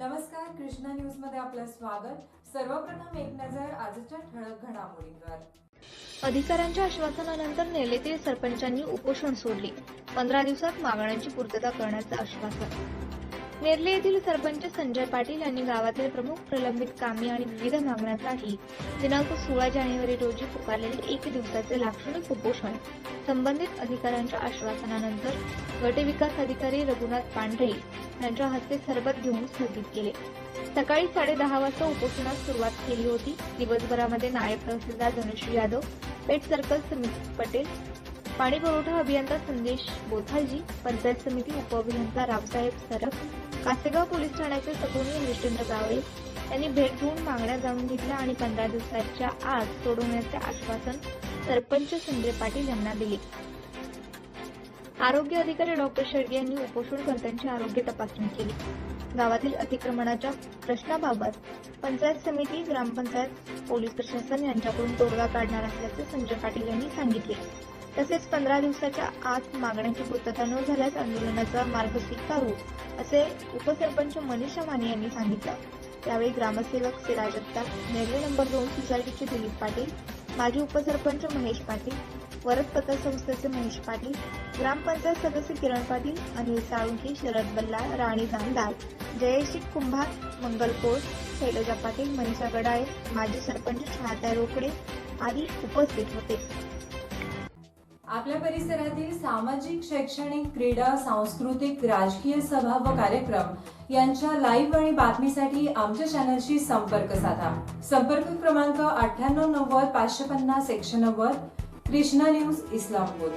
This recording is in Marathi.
नमस्कार कृष्णा न्यूजमध्ये आपलं स्वागत. सर्वप्रथम एक नजर आजच्या ठळक घडामोडींवर. अधिकाऱ्यांच्या आश्वासनानंतर नेलेतील सरपंचांनी उपोषण सोडले. पंधरा दिवसात मागण्यांची पूर्तता करण्याचं आश्वासन. नेरले येथील सरपंच संजय पाटील यांनी गावातील प्रमुख प्रलंबित कामे आणि विविध मागण्यांसाठी दिनांक सोळा जानेवारी रोजी पुकारलेले एक दिवसाचे लाक्षणिक उपोषण. संबंधित अधिकाऱ्यांच्या आश्वासनानंतर गटविकास अधिकारी रघुनाथ पांढरे यांच्या हस्ते सरबत घेऊन स्थगित केले. सकाळी साडेदहा वाजता उपोषणास सुरुवात केली होती. दिवसभरामध्ये नायब तहसीलदार धनुश्री यादव पेठ सर्कल समिती पटेल पाणी पुरवठा अभियंता संदेश बोथालजी पंचायत समिती उपअभियंता रावसाहेब सरफ कासेगाव पोलीस ठाण्याचे सकोनी हरिश्चंद्र गावळे त्यांनी भेट घेऊन मागण्या जाणून घेतल्या आणि पंधरा दिवसाच्या आत सोडवण्याचे आश्वासन सरपंच संजय पाटील यांना दिले. आरोग्य अधिकारी डॉक्टर शेडगे यांनी उपोषणकर्त्यांची आरोग्य तपासणी केली. गावातील अतिक्रमणाच्या प्रश्नाबाबत पंचायत समिती ग्रामपंचायत पोलीस प्रशासन यांच्याकडून तोडगा काढणार असल्याचे संजय पाटील यांनी सांगितले. तसेच पंधरा दिवसाच्या आत मागण्यांची पूर्तता न झाल्यास आंदोलनाचा मार्ग स्वीकारू असे उपसरपंच मनीषा माने यांनी सांगितलं. त्यावेळी ग्रामसेवक सिराज अत्ता नंबर दोन सोसायटीचे दिलीप पाटील माजी उपसरपंच महेश पाटील वरद पतसंस्थेचे महेश पाटील ग्रामपंचायत सदस्य किरण पाटील अनिल साळुंकी शरद बल्लाळ राणी जामदार जयश्री कुंभार मंगल कोळ शैलजा पाटील मनीषा गडाळे माजी सरपंच छायाताई रोकडे आदी उपस्थित होते. आपल्या परिसरातील सामाजिक शैक्षणिक क्रीडा सांस्कृतिक राजकीय सभा व कार्यक्रम यांच्या लाईव्ह आणि बातमीसाठी आमच्या चॅनलशी संपर्क साधा. संपर्क क्रमांक अठ्ठ्याण्णव नव्वद पाचशे पन्नास एकशे नव्वद कृष्णा न्यूज इस्लामपूर.